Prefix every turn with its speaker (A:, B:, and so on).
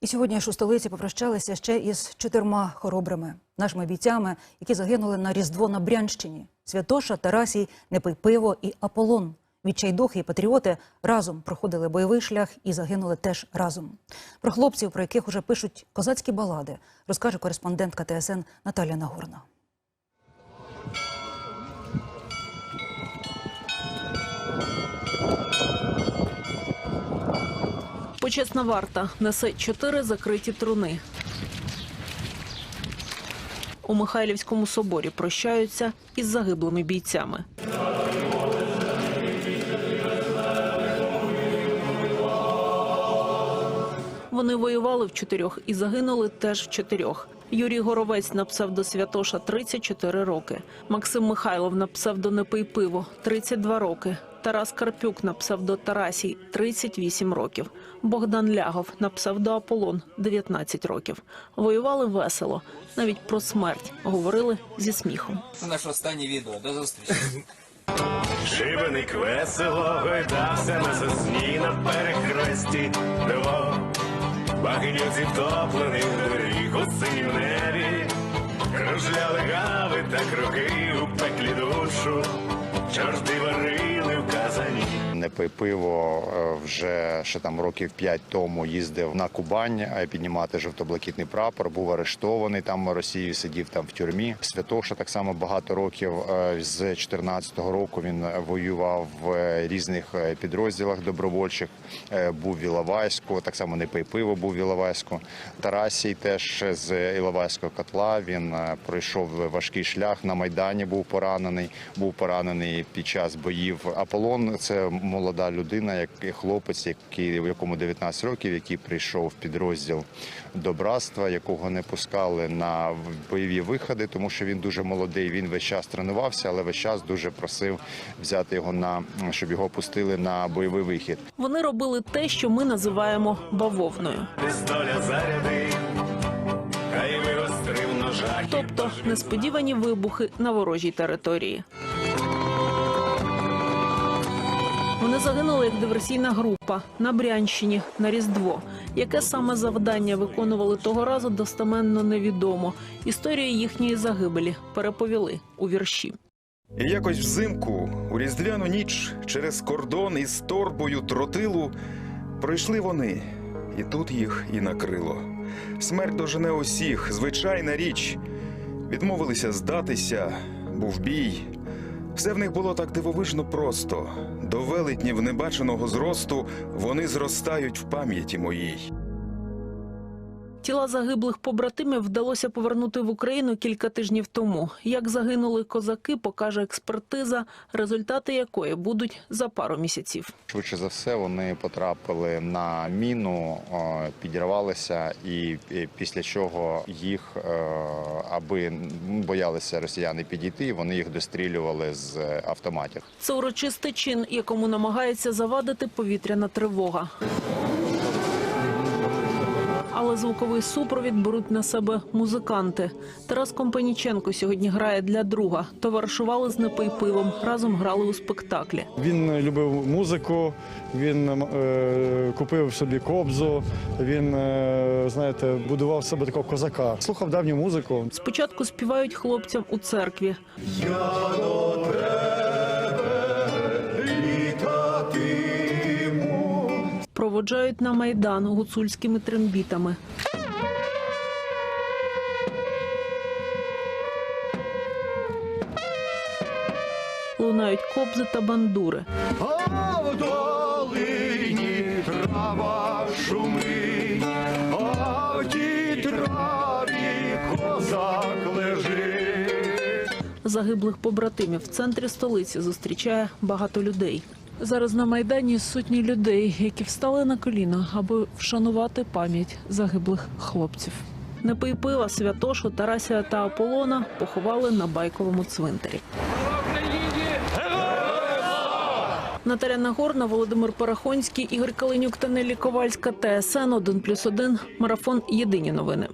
A: І сьогодні ж у столиці попрощалися ще із чотирма хоробрими нашими бійцями, які загинули на Різдво на Брянщині. Святоша, Тарасій, Непий Пиво і Аполлон. Відчайдухи і патріоти разом проходили бойовий шлях і загинули теж разом. Про хлопців, про яких уже пишуть козацькі балади, розкаже кореспондентка ТСН Наталя Нагорна.
B: Почесна варта несе чотири закриті труни. У Михайлівському соборі прощаються із загиблими бійцями. Вони воювали в чотирьох і загинули теж в чотирьох. Юрій Горовець на псевдо Святоша 34 роки. Максим Михайлов на псевдо Непий Пиво 32 роки. Тарас Карпюк на псевдо Тарасій 38 років. Богдан Лягов на псевдо Аполлон 19 років. Воювали весело. Навіть про смерть говорили зі сміхом.
C: Це наше останнє відео. До зустрічі.
D: Шибеник весело гойдався на сосні на перехресті дорог. Багнюці втоплених доріг у синім небі. Кружляли гави та круги у пеклі душу. Чорти казані.
E: Пиво е, вже ще там років п'ять тому їздив на Кубань е, піднімати жовто-блакитний прапор. Був арештований там в сидів там в тюрмі. Святоша так само багато років е, з 14-го року він воював в різних підрозділах добровольчих. Був в Іловайську, так само не пий пиво був в Іловайську. Тарасій теж з Іловайського котла. Він пройшов важкий шлях на майдані. Був поранений. Був поранений під час боїв. Аполлон це молода людина, як хлопець, який в якому 19 років, який прийшов в підрозділ до братства, якого не пускали на бойові виходи, тому що він дуже молодий. Він весь час тренувався, але весь час дуже просив взяти його на щоб його пустили на бойовий вихід.
B: Вони робили те, що ми називаємо бавовною.
D: Пистоля ножа.
B: тобто несподівані вибухи на ворожій території. Вони загинули як диверсійна група на Брянщині на Різдво. Яке саме завдання виконували того разу, достеменно невідомо. Історію їхньої загибелі переповіли у вірші.
F: І якось взимку, у різдвяну ніч, через кордон із торбою тротилу пройшли вони, і тут їх і накрило. Смерть дожене усіх, звичайна річ. Відмовилися здатися, був бій. Все в них було так дивовижно просто. До велетнів небаченого зросту вони зростають в пам'яті моїй.
B: Тіла загиблих побратимів вдалося повернути в Україну кілька тижнів тому. Як загинули козаки, покаже експертиза, результати якої будуть за пару місяців.
E: Швидше за все, вони потрапили на міну, е, підірвалися, і після чого їх, е, аби боялися росіяни підійти, вони їх дострілювали з автоматів.
B: Це урочистий чин, якому намагається завадити повітряна тривога. Але звуковий супровід беруть на себе музиканти. Тарас Компаніченко сьогодні грає для друга. Товаришували з «Непий пивом, разом грали у спектаклі.
G: Він любив музику, він е, купив собі кобзу, він, е, знаєте, будував себе такого козака. Слухав давню музику.
B: Спочатку співають хлопцям у церкві. Проводжають на майдан гуцульськими трембітами. Лунають кобзи та бандури.
D: А в долині трава шумить, а в тій траві козак лежить.
B: Загиблих побратимів в центрі столиці зустрічає багато людей. Зараз на майдані сотні людей, які встали на коліна, аби вшанувати пам'ять загиблих хлопців. Непий пива, Святошу, Тарасія та Аполлона поховали на байковому цвинтарі. Наталя Нагорна, Володимир Парахонський, Ігор Калинюк та Нелі Ковальська. ТСН 1+,1. Марафон. Єдині новини.